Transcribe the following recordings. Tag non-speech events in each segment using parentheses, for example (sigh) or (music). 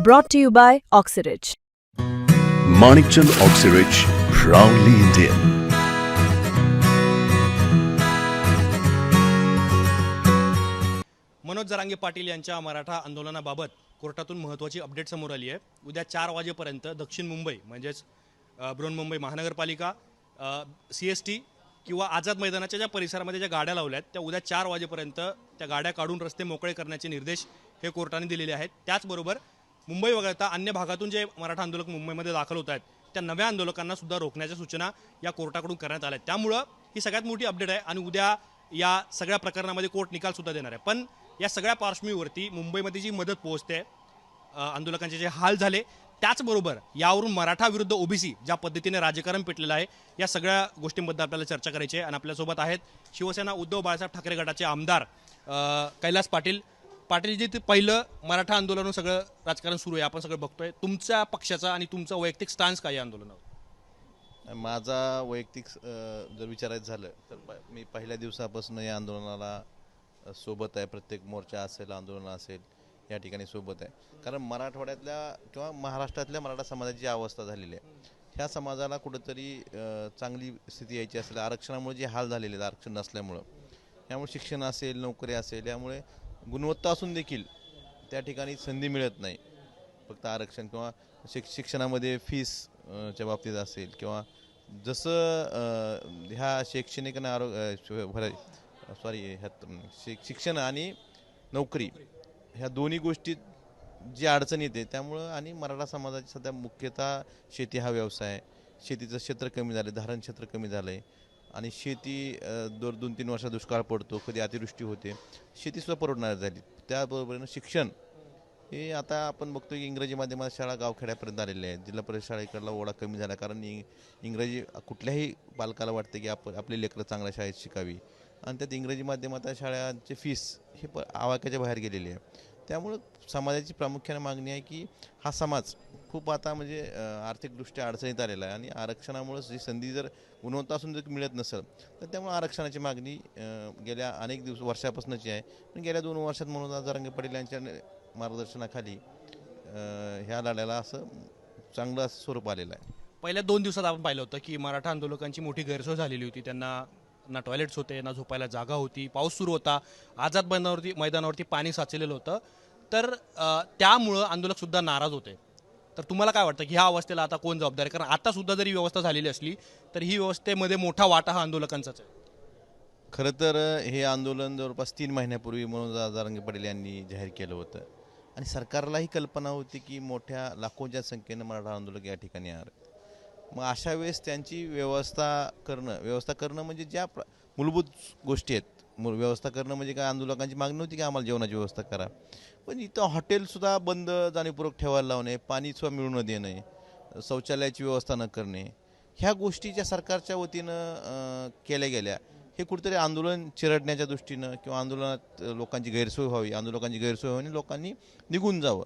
Brought to you by Oxyridge. Manikchand Oxyrich, proudly Indian. Manoj Jarange Patil यांच्या मराठा आंदोलनाबाबत कोर्टातून महत्त्वाची अपडेट समोर आली आहे उद्या चार वाजेपर्यंत दक्षिण मुंबई म्हणजेच बृहन्मुंबई महानगरपालिका सी एस टी किंवा आझाद मैदानाच्या ज्या परिसरामध्ये ज्या गाड्या लावल्या आहेत त्या उद्या चार वाजेपर्यंत त्या गाड्या काढून रस्ते मोकळे करण्याचे निर्देश हे कोर्टाने दिलेले आहेत त्याचबरोबर मुंबई वगळता अन्य भागातून जे मराठा आंदोलक मुंबईमध्ये दाखल होत आहेत त्या नव्या आंदोलकांना सुद्धा रोखण्याच्या सूचना या कोर्टाकडून करण्यात आल्या आहेत. त्यामुळं ही सगळ्यात मोठी अपडेट आहे आणि उद्या या सगळ्या प्रकरणामध्ये कोर्ट निकाल सुद्धा देणार आहे. पण या सगळ्या पार्श्वभूमीवरती मुंबईमध्ये जी मदत पोहोचते आंदोलकांचे जे हाल झाले त्याचबरोबर यावरून मराठा विरुद्ध ओबीसी ज्या पद्धतीने राजकारण पेटलेलं आहे या सगळ्या गोष्टींबद्दल आपल्याला चर्चा करायची आहे. आणि आपल्यासोबत आहेत शिवसेना उद्धव बाळासाहेब ठाकरे गटाचे आमदार कैलास पाटील. पाटील जे ते पहिलं मराठा आंदोलन सगळं राजकारण सुरू आहे आपण सगळं बघतोय. तुमच्या पक्षाचा आणि तुमचा वैयक्तिक स्टान्स काय या आंदोलनावर? माझा वैयक्तिक जर विचारायचं झालं तर मी पहिल्या दिवसापासून या आंदोलनाला सोबत आहे. प्रत्येक मोर्चा असेल आंदोलन असेल या ठिकाणी सोबत आहे. कारण मराठवाड्यातल्या किंवा महाराष्ट्रातल्या मराठा समाजाची अवस्था झालेली आहे ह्या समाजाला कुठंतरी चांगली स्थिती यायची असेल आरक्षणामुळे जे हाल झालेले आहेत आरक्षण नसल्यामुळं. यामुळे शिक्षण असेल नोकरी असेल यामुळे गुणवत्ता असून देखील त्या ठिकाणी संधी मिळत नाही. फक्त आरक्षण किंवा शिक शिक्षणामध्ये फीस च्या बाबतीत असेल किंवा जसं ह्या शैक्षणिक आणि आरोग्य सॉरी ह्यात शिक शिक्षण आणि नोकरी ह्या दोन्ही गोष्टीत जी अडचण येते त्यामुळं आणि मराठा समाजाची सध्या मुख्यतः शेती हा व्यवसाय शेतीचं क्षेत्र कमी झालं धारण क्षेत्र कमी झालं आहे आणि शेती दर दोन तीन वर्षात दुष्काळ पडतो कधी अतिवृष्टी होते. शेतीसुद्धा परवडणार झाली. त्याबरोबरीनं शिक्षण. हे आता आपण बघतो की इंग्रजी माध्यमात शाळा गावखेड्यापर्यंत आलेल्या आहेत जिल्हा परिषद शाळेकडला ओढा कमी झाला कारण इंग्रजी कुठल्याही पालकाला वाटते की आप आपली लेकरं चांगल्या शाळेत शिकावी. आणि त्यात इंग्रजी माध्यमात शाळांचे फीस हे प आवाक्याच्या बाहेर गेलेली आहे. त्यामुळं समाजाची प्रामुख्याने मागणी आहे की हा समाज खूप आता म्हणजे आर्थिकदृष्ट्या अडचणीत आलेला आहे आणि आरक्षणामुळं जी संधी जर गुणवत्ता असून जर मिळत नसेल तर त्यामुळे आरक्षणाची मागणी गेल्या अनेक दिवस वर्षापासूनची आहे. पण गेल्या दोन वर्षात म्हणून जरांगे पाटील यांच्या मार्गदर्शनाखाली ह्या लढ्याला असं चांगलं असं स्वरूप आलेलं आहे. पहिल्या दोन दिवसात आपण पाहिलं होतं की मराठा आंदोलकांची मोठी गैरसोय झालेली होती. त्यांना ना टॉयलेट्स होते ना झोपायला जागा होती पाऊस सुरू होता आझाद मैदानावरती मैदानावरती पाणी साचलेलं होतं. तर त्यामुळं आंदोलकसुद्धा नाराज होते. तर तुम्हाला काय वाटतं की ह्या अवस्थेला आता कोण जबाबदार आहे? कारण आतासुद्धा जरी व्यवस्था झालेली असली तर ही व्यवस्थेमध्ये मोठा वाटा हा आंदोलकांचाच आहे. खरं तर हे आंदोलन जवळपास तीन महिन्यापूर्वी मनोज जारंगे पाटील यांनी जाहीर केलं होतं. आणि सरकारलाही कल्पना होती की मोठ्या लाखोंच्या संख्येनं मराठा आंदोलक या ठिकाणी येणार मग अशा वेळेस त्यांची व्यवस्था करणं व्यवस्था करणं म्हणजे ज्या प्र मूलभूत गोष्टी आहेत. मूल व्यवस्था करणं म्हणजे काय? आंदोलकांची मागणी होती की आम्हाला जेवणाची व्यवस्था करा. पण इथं हॉटेलसुद्धा बंद जाणीवपूर्वक ठेवायला लावणे पाणीसुद्धा मिळू न देणे शौचालयाची व्यवस्था न करणे ह्या गोष्टी ज्या सरकारच्या वतीनं केल्या गेल्या. हे कुठेतरी आंदोलन चिरडण्याच्या दृष्टीनं किंवा आंदोलनात लोकांची गैरसोय व्हावी आंदोलकांची गैरसोय व्हावी आणि लोकांनी निघून जावं.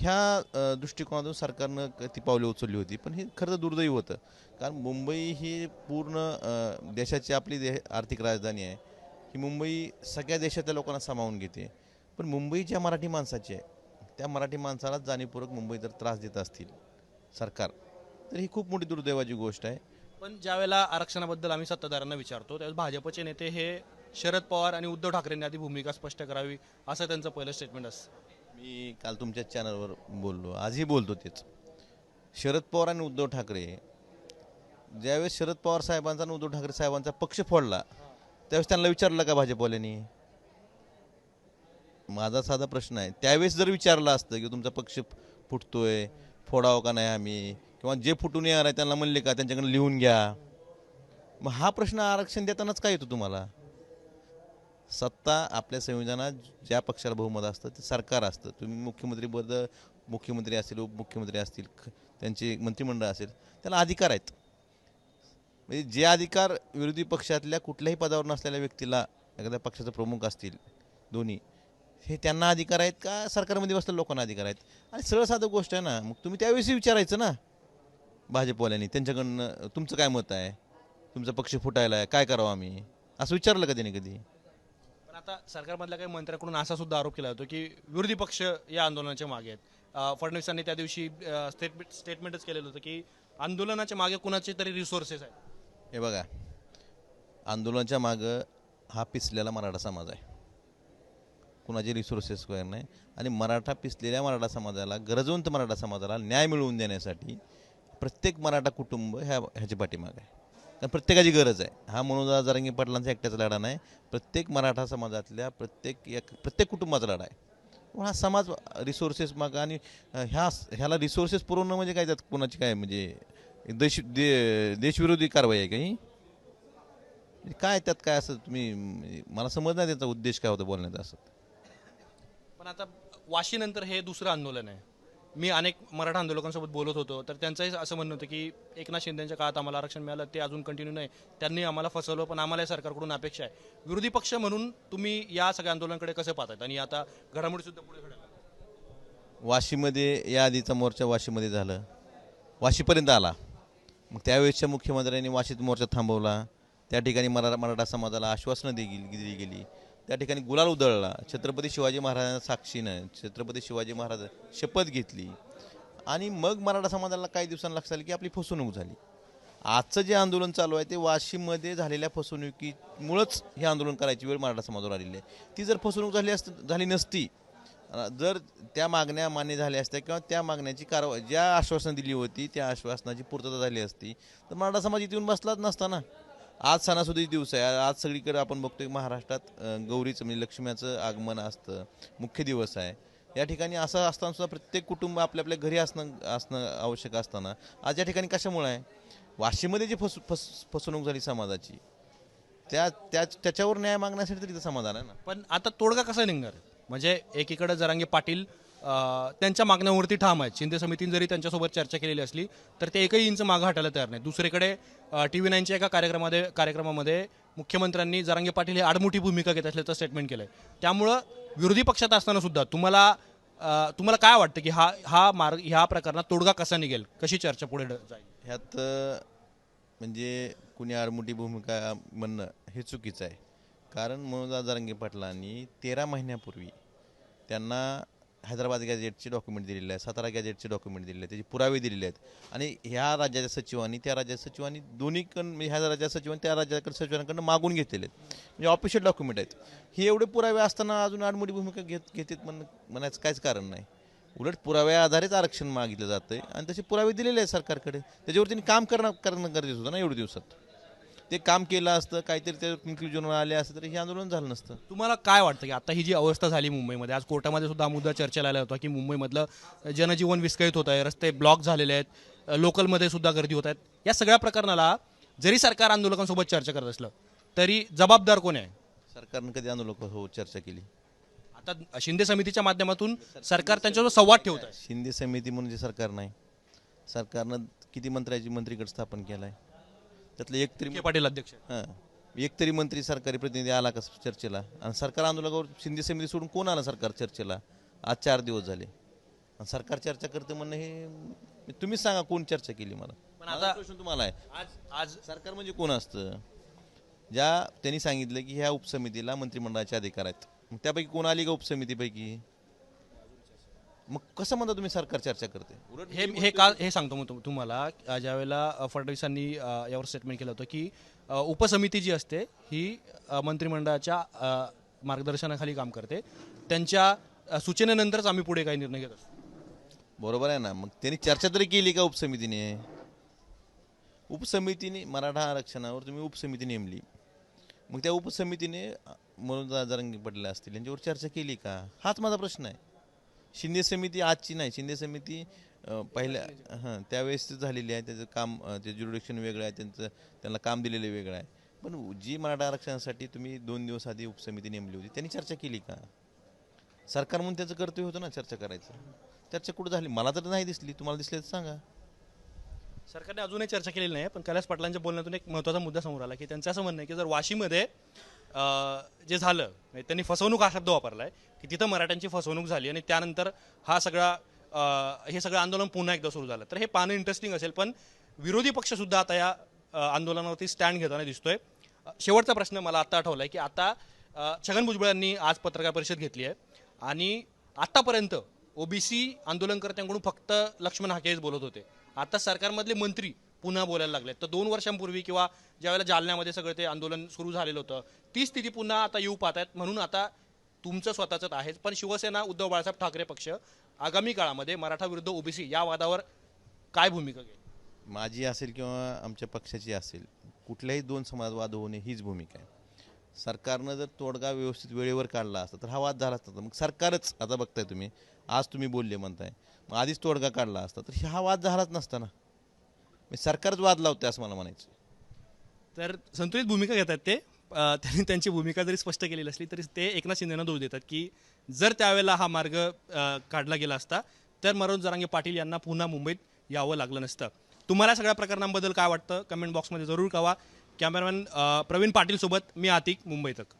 ह्या दृष्टिकोनातून सरकारनं क- ती पावले उचलली होती. पण हे खरं तर दुर्दैव होतं. कारण मुंबई ही पूर्ण देशाची आपली दे आर्थिक राजधानी आहे. ही मुंबई सगळ्या देशातल्या लोकांना सामावून घेते. पण मुंबई ज्या मराठी माणसाची आहे त्या मराठी माणसाला जाणीवपूर्वक मुंबई जर त्रास देत असतील सरकार. तर ही खूप मोठी दुर्दैवाची गोष्ट आहे. पण ज्यावेळेला आरक्षणाबद्दल आम्ही सत्ताधाऱ्यांना विचारतो त्यावेळेस भाजपचे नेते हे शरद पवार आणि उद्धव ठाकरेंनी आधी भूमिका स्पष्ट करावी असं त्यांचं पहिलं स्टेटमेंट असतं. मी काल तुमच्या चॅनलवर बोललो आजही बोलतो तेच. शरद पवार आणि उद्धव ठाकरे ज्यावेळेस शरद पवार साहेबांचा आणि उद्धव ठाकरे साहेबांचा पक्ष फोडला त्यावेळेस त्यांना विचारलं का भाजपवाल्यांनी? माझा साधा प्रश्न आहे त्यावेळेस जर विचारलं असतं की तुमचा पक्ष फुटतोय फोडावं का नाही आम्ही किंवा जे फुटून येणार आहे त्यांना म्हणले का त्यांच्याकडे लिहून घ्या. मग हा प्रश्न आरक्षण देतानाच काय येतो तुम्हाला? सत्ता आपल्या संविधानात ज्या पक्षाला बहुमत असतं ते सरकार असतं. तुम्ही मुख्यमंत्री पद मुख्यमंत्री असतील उपमुख्यमंत्री असतील त्यांचे मंत्रिमंडळ असेल त्याला अधिकार आहेत. म्हणजे जे अधिकार विरोधी पक्षातल्या कुठल्याही पदावर नसलेल्या व्यक्तीला एखाद्या पक्षाचे प्रमुख असतील दोन्ही हे त्यांना अधिकार आहेत का सरकारमध्ये बसलेल्या लोकांना अधिकार आहेत? आणि सरळ साधं गोष्ट आहे ना मग तुम्ही त्याविषयी विचारायचं ना भाजपवाल्यांनी त्यांच्याकडनं तुमचं काय मत आहे? तुमचा पक्ष फुटायला आहे काय करावं आम्ही? असं विचारलं का त्यांनी कधी? आता सरकारमधल्या काही मंत्र्याकडून असा सुद्धा आरोप केला जातो की विरोधी पक्ष या आंदोलनाच्या मागे आहेत. फडणवीसांनी त्या दिवशी स्टेटमेंट स्टेटमेंटच केलेलं होतं की आंदोलनाच्या मागे कुणाचे तरी रिसोर्सेस आहेत. हे बघा आंदोलनाच्या मागं हा पिसलेला मराठा समाज आहे. कुणाचे रिसोर्सेस वगैरे नाही. आणि मराठा पिसलेल्या मराठा समाजाला गरजवंत मराठा समाजाला न्याय मिळवून देण्यासाठी प्रत्येक मराठा कुटुंब ह्या ह्याच्या पाठीमागे आहे. कारण प्रत्येकाची गरज आहे. हा मनोजा जारंगी पाटलांचा एकट्याचा लढा नाही. प्रत्येक मराठा समाजातल्या प्रत्येक एक प्रत्येक कुटुंबाचा लढा आहे. पण हा समाज रिसोर्सेस माग आणि ह्या ह्याला रिसोर्सेस पुरवणं म्हणजे काय? त्यात कोणाची काय म्हणजे देश दे देशविरोधी कारवाई आहे काही म्हणजे काय त्यात काय असं तुम्ही म्हणजे मला समज नाही त्याचा उद्देश काय होता बोलण्याचा असं. पण आता वाशीनंतर हे दुसरं आंदोलन आहे. मी अनेक मराठा आंदोलकांसोबत बोलत होतो. तर त्यांचंही असं म्हणणं होतं की एकनाथ शिंदेच्या काळात आम्हाला आरक्षण मिळालं ते अजून कंटिन्यू नाही. त्यांनी आम्हाला फसवलं पण आम्हाला या सरकारकडून अपेक्षा आहे. विरोधी पक्ष म्हणून तुम्ही या सगळ्या आंदोलनाकडे कसं पाहतात आणि आता घडामोडीसुद्धा पुढे घडायला वाशीमध्ये या आधीचा मोर्चा वाशीमध्ये झालं. वाशीपर्यंत आला. मग त्यावेळेसच्या मुख्यमंत्र्यांनी वाशीत मोर्चा थांबवला. त्या ठिकाणी मरा मराठा समाजाला आश्वासनं दिली दिली गेली. त्या ठिकाणी गुलाल उधळला. छत्रपती शिवाजी महाराजांना साक्षीनं छत्रपती शिवाजी महाराज शपथ घेतली. आणि मग मराठा समाजाला काही दिवसांनी लक्षात आलं की आपली फसवणूक झाली. आजचं जे आंदोलन चालू आहे ते वाशिममध्ये झालेल्या फसवणुकीमुळंच हे आंदोलन करायची वेळ मराठा समाजावर आलेली आहे. ती जर फसवणूक झाली असत झाली नसती जर त्या मागण्या मान्य झाल्या असत्या किंवा त्या मागण्याची कारवाई ज्या आश्वासन दिली होती त्या आश्वासनाची पूर्तता झाली असती तर मराठा समाज इथे येऊन बसलाच नसता ना. आज सणासुदीचे दिवस आहे. आज सगळीकडे आपण बघतोय महाराष्ट्रात गौरीचं म्हणजे लक्ष्म्याचं आगमन असतं. मुख्य दिवस आहे. या ठिकाणी असं असताना सुद्धा प्रत्येक कुटुंब आपल्या आपल्या घरी असणं असणं आवश्यक असताना. आज या ठिकाणी कशामुळे आहे? वाशीमध्ये जी फस फस फसवणूक झाली समाजाची त्या त्या त्याच्यावर न्याय मागण्यासाठी तरी समाधान आहे ना? पण आता तोडगा कसा निघणार? म्हणजे एकीकडे जरांगे पाटील त्यांच्या मागण्यावरती ठाम आहेत. शिंदे समितीने जरी त्यांच्यासोबत चर्चा केलेली असली तर ते एकही इंच मागं हटायला तयार नाही दुसरीकडे टी व्ही नाईनच्या एका कार्यक्रमामध्ये कार्यक्रमामध्ये मुख्यमंत्र्यांनी जरांगे पाटील हे आडमुठी भूमिका घेत असल्याचं स्टेटमेंट आहे त्यामुळं विरोधी पक्षात असताना सुद्धा तुम्हाला तुम्हाला काय वाटतं की हा हा मार्ग ह्या प्रकरणात तोडगा कसा निघेल? कशी चर्चा पुढे जाईल? ह्यात म्हणजे कुणी आडमुठी भूमिका म्हणणं हे चुकीचं आहे. कारण मनोज जरांगे पाटलांनी तेरा महिन्यापूर्वी त्यांना हैदराबाद गॅजेटचे डॉक्युमेंट दिलेले आहे सातारा गॅजेटचे डॉक्युमेंट दिलेले आहेत त्याचे पुरावे दिलेले आहेत. आणि ह्या राज्याच्या सचिवांनी त्या राज्याच्या सचिवांनी दोन्हीकडून म्हणजे ह्या राज्याच्या सचिवांनी त्या राज्याकडे सचिवांकडून मागून घेतलेले आहेत. म्हणजे ऑफिशियल डॉक्युमेंट आहेत. हे एवढे पुरावे असताना अजून आडमोडी भूमिका घेत घेतात म्हण म्हणायचं काहीच कारण नाही. उलट पुराव्या आधारेच आरक्षण मागितलं जातंय आणि तसे पुरावे दिलेले आहेत सरकारकडे. त्याच्यावर त्यांनी काम करणं करणं गरजेचं होतं ना एवढ्या दिवसात. ते काम केलं असतं काहीतरी ते कन्क्लुजनवर आले असतं तरी हे आंदोलन झालं नसतं. तुम्हाला काय वाटतं की आता ही जी अवस्था झाली मुंबईमध्ये आज कोर्टामध्ये सुद्धा हा मुद्दा चर्चेला आला होता की मुंबईमधलं जनजीवन विस्कळीत होत आहे रस्ते ब्लॉक झालेले आहेत लोकलमध्ये सुद्धा गर्दी होत आहेत. या सगळ्या प्रकरणाला जरी सरकार आंदोलकांसोबत चर्चा करत असलं तरी जबाबदार कोण आहे? सरकारनं कधी आंदोलक हो चर्चा केली? आता शिंदे समितीच्या माध्यमातून सरकार त्यांच्यासोबत संवाद ठेवत आहे. शिंदे समिती म्हणून जे सरकार नाही. सरकारनं किती मंत्र्याची मंत्रीगट स्थापन केला आहे त्यातलं एक तरी पाटील अध्यक्ष. हां. एक तरी मंत्री सरकारी प्रतिनिधी आला का चर्चेला? आणि सरकार आंदोलकावर शिंदे समिती सोडून कोण आला सरकार चर्चेला? आज चार दिवस झाले. आणि सरकार चर्चा करते म्हणणं हे तुम्हीच सांगा कोण चर्चा केली मला. पण आता- प्रश्न तुम्हाला आहे. आज आज सरकार म्हणजे कोण असतं? ज्या त्यांनी सांगितलं की ह्या उपसमितीला मंत्रिमंडळाचे अधिकार आहेत. मग त्यापैकी कोण आली का उपसमितीपैकी? मग कसं म्हणता तुम्ही सरकार चर्चा करते? उलट हे हे का हे सांगतो मग तुम- तुम्हाला. अ, ज्यावेळेला फडणवीसांनी अ, यावर स्टेटमेंट केलं होतं की अ, उपसमिती जी असते ही अ, मंत्रिमंडळाच्या अ, मार्गदर्शनाखाली काम करते. त्यांच्या अ, सूचनेनंतरच आम्ही पुढे काही निर्णय घेत असतो. बरोबर आहे ना. मग त्यांनी चर्चा तरी केली का उपसमितीने? उपसमितीने मराठा आरक्षणावर तुम्ही उपसमिती नेमली. मग त्या उपसमितीने मनोज जरंगी पडले असतील. यांच्यावर चर्चा केली का? हाच माझा प्रश्न आहे. शिंदे समिती आजची नाही. शिंदे समिती पहिल्या हां त्यावेळेस झालेली आहे. त्याचं काम ते ज्युरिडिक्शन वेगळं आहे. त्यांचं त्यांना काम दिलेलं वेगळं आहे. पण जी मराठा आरक्षणासाठी तुम्ही दोन दिवस आधी उपसमिती नेमली होती त्यांनी चर्चा केली का? सरकार म्हणून त्याचं कर्तव्य होतं ना चर्चा करायचं. चर्चा कुठं झाली? मला तर नाही दिसली. तुम्हाला दिसली तर सांगा. सरकारने अजूनही चर्चा केलेली नाही पण कैलास पाटलांच्या बोलण्यातून एक महत्त्वाचा मुद्दा समोर आला की त्यांचं असं म्हणणं आहे की जर वाशीमध्ये जे झालं म्हणजे त्यांनी फसवणूक हा शब्द वापरला आहे की तिथं मराठ्यांची फसवणूक झाली आणि त्यानंतर हा सगळा हे सगळं आंदोलन पुन्हा एकदा सुरू झालं. तर हे पाहणं इंटरेस्टिंग असेल पण विरोधी पक्षसुद्धा आता या आंदोलनावरती स्टँड घेताना दिसतोय. शेवटचा प्रश्न मला आता आठवला आहे की आता छगन भुजबळ यांनी आज पत्रकार परिषद घेतली आहे आणि आतापर्यंत ओबीसी आंदोलनकर्त्यांकडून फक्त लक्ष्मण हाकेच बोलत होते. आता सरकारमधले मंत्री पुन्हा बोलायला लागले तर दोन वर्षांपूर्वी किंवा ज्यावेळेला जालन्यामध्ये सगळं ते आंदोलन सुरू झालेलं होतं ती स्थिती पुन्हा आता येऊ पाहत आहेत म्हणून आता तुमचं स्वतःच आहेच. पण शिवसेना उद्धव बाळासाहेब ठाकरे पक्ष आगामी काळामध्ये मराठा विरुद्ध ओबीसी या वादावर काय भूमिका घेईल? माझी असेल किंवा आमच्या पक्षाची असेल कुठल्याही दोन समाज वाद होऊ नये हीच भूमिका आहे. सरकारनं जर तोडगा व्यवस्थित वेळेवर काढला असता तर हा वाद झाला असता. मग सरकारच आता बघताय तुम्ही आज तुम्ही बोलले म्हणताय मग आधीच तोडगा काढला असता तर हा वाद झालाच नसता ना. मी सरकारच वाद लावते असं मला म्हणायचं तर संतुलित भूमिका घेतात ते. (laughs) त्यांनी त्यांची भूमिका जरी स्पष्ट केलेली असली तरी ते एकनाथ शिंदेना दोष देतात की जर त्यावेळेला हा मार्ग काढला गेला असता तर मनोज जरांगे पाटील यांना पुन्हा मुंबईत यावं लागलं नसतं. तुम्हाला सगळ्या प्रकरणांबद्दल काय वाटतं? कमेंट बॉक्समध्ये जरूर कळवा. कॅमेरामॅन प्रवीण पाटील सोबत मी आतिक मुंबई तक